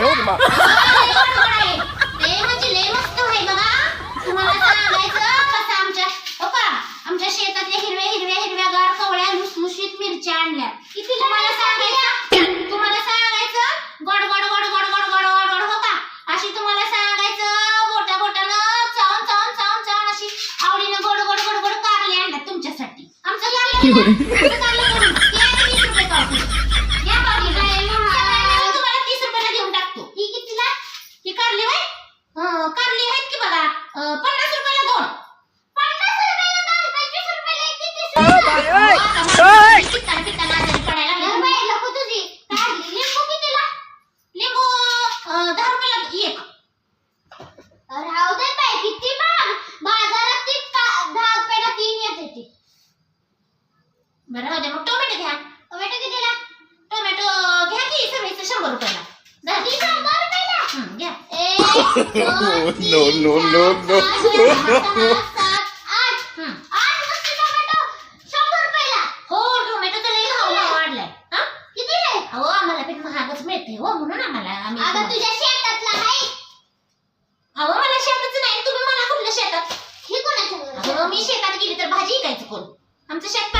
哎呦我的妈！ लय म्हणजे लय मस्त आहे बघा तुम्हाला सांगायचं कसं आमच्या हो का आमच्या शेतातल्या हिरव्या हिरव्या हिरव्या गार कवळ्या लुसलुशीत मिरच्या आणल्या किती तुम्हाला सांगायचं तुम्हाला सांगायचं गोड गोड गोड गोड गोड गोड गोड गोड हो का अशी तुम्हाला सांगायचं बोटा बोटानं चावून चावून चावून चावून अशी आवडीनं गोड गोड गोड गोड कारले आणल्यात तुमच्यासाठी आमचं कारलं बरं राहू दे मग टोमॅटो घ्या टोमॅटो कितीला टोमॅटो घ्या की सगळीचं शंभर रुपयाला शंभर हं, घ्या No, no, no, no.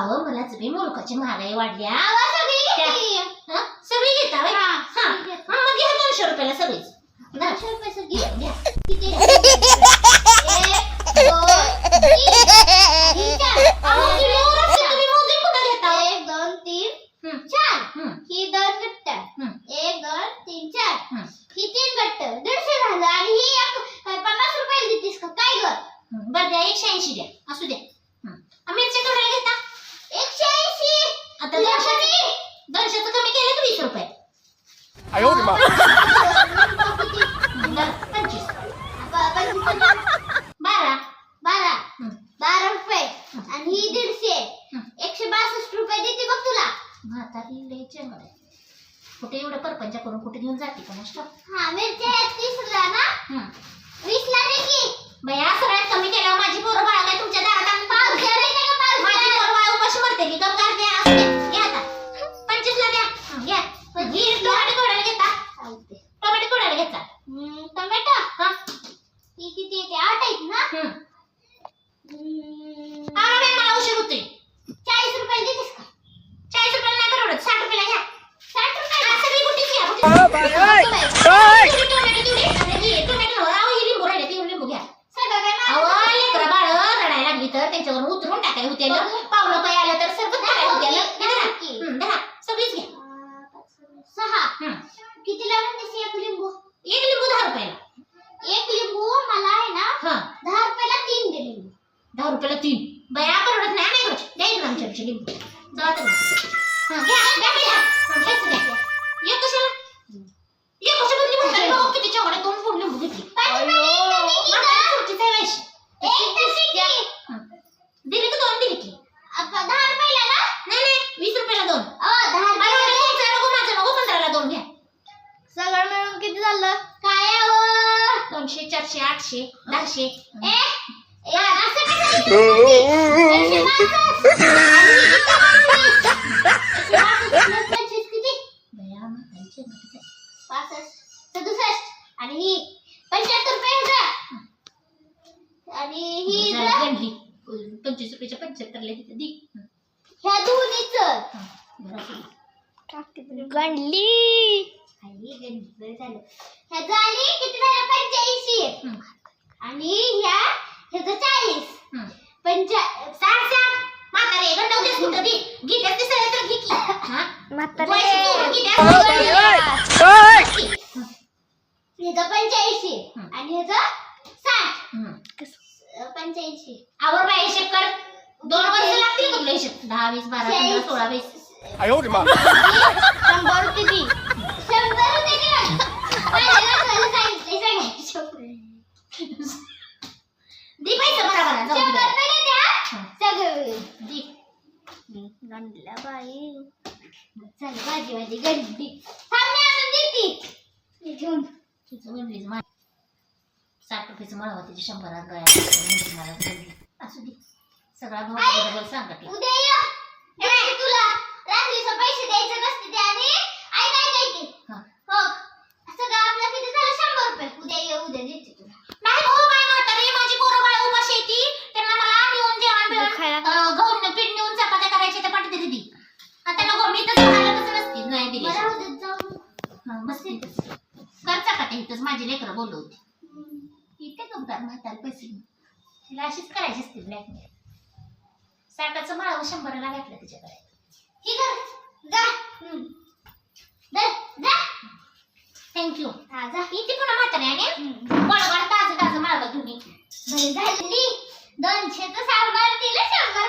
अहो मला तुम्ही मुलकाची महागाई वाढली. आवा सगळी सगळी घेता हा. मग घ्या दोनशे रुपयाला सगळीच. दोनशे रुपये सगळी? घ्या. किती 哎呦我的妈！ हं, बरं, पंचवीस बारा बारा हं, बारा रुपये आणि ही दीडशे हं. एकशे बासष्ट रुपये देते बघ तुला म्हातारी लय चंगळ आहे कुठे एवढं परपंच करून कुठे घेऊन जाते का नष्ट हा मिरच्या आहेत तीसला ना हं. वीसला दे की बया सगळ्यात कमी किती लागेल तशी एक लिंबू? एक लिंबू दहा रुपयाला. एक लिंबू मला आहे ना हा. दहा रुपयाला तीन दे लिंबू. दहा रुपयाला तीन. बया परवडत नाही. आम्ही करत. आमच्या आमच्या लिंबू. जाऊ दिली का दोन दिली की? दहा करशील पासष्ट सदुसष्ट आणि ही पंच्याहत्तर रुपये पंच्याहत्तर ला तिथे दी ह्या दोन्हीच गणली गणली झालं ह्या झाली किती झालं? पंच्याऐंशी. आणि ह्या ह्याचं चाळीस हं. पंचा साठ साठ म्हातारे गंडवतेस कुठं ती गीत्यास ते सगळं तर घे की हा? पैसे चोरून गीत्यास अ, बाई, ओय, ओय. घे की. हं, ह्याचं पंच्याऐंशी हं. आणि ह्याचं साठ हं. अं, पंच्याऐंशी आवर बाई हिशेब कर दोन वर्ष लागतील का तुला हिशेब दहा वीस बारा पंधरा सोळा वीस 哎呦我的妈！ शंभर रुपये दी शंभर रुपये दी माझ्या लेकराला सांगितलंय सगळ्यांनी. दे पैसे बरोबर जाऊ शंभर दे. रुपये द्या. सगळं. दे. गंडला बाई. चल भाजी भाजी गड्डी थांब मी अजून देते घेऊन. तिचं म्हणलीच मा साठ रुपयाचं मळावं त्याची शंभरात गळ्यात मला बोलली. असू दे. सगळा भाऊ बरोबर सांगत. उद्या ये. हे तुला. रात्रीचं पैसे द्यायचे नसते. तिला अशीच करायची असते ब्लॅकमेल साठाचं माळावं शंभराला घातलं तिच्याकडे. ही कर जा. थँक्यू हा जा. इथे पुन्हा म्हाताऱ्याने. बरोबर ताजं ताजं मला तुम्ही बरं झाली. दोनशेचं सांबार दिलं शंभर